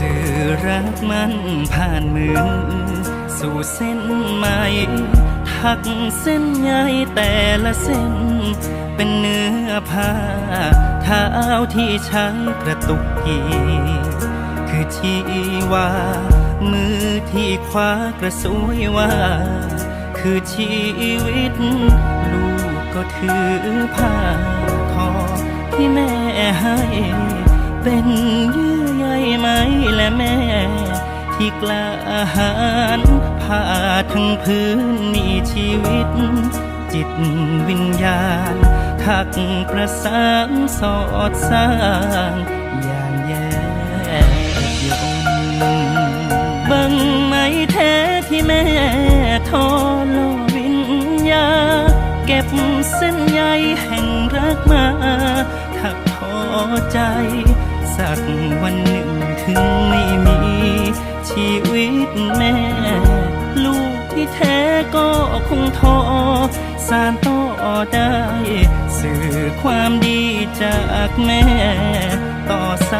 สื่อรักมันผ่านมือ สู่เส้นไหมทักเส้นใยแต่ละเส้น เป็นเนื้อผ้าเท้าที่ใช้กระตุกกีคือชีวา มือที่คว้ากระสวยว่า คือชีวิต ลูกก็ถือผ้าทอที่แม่ให้เป็นยื แม่ ที่กล้าหาญผ่าทั้งพื้นมีชีวิต จิตวิญญาณ ทักประสานสอดสร้างอย่างแย่ยมบิ่งไหมแท้ที่แม่ทอลอวิญญา เก็บเส้นใยแห่งรักมาถ้าพอใจ สักวันหนึ่ง ชีวิตแม่ ลูกที่แท้ก็คงทอ สานต่อได้ สื่อความดีจากแม่ ต่อสา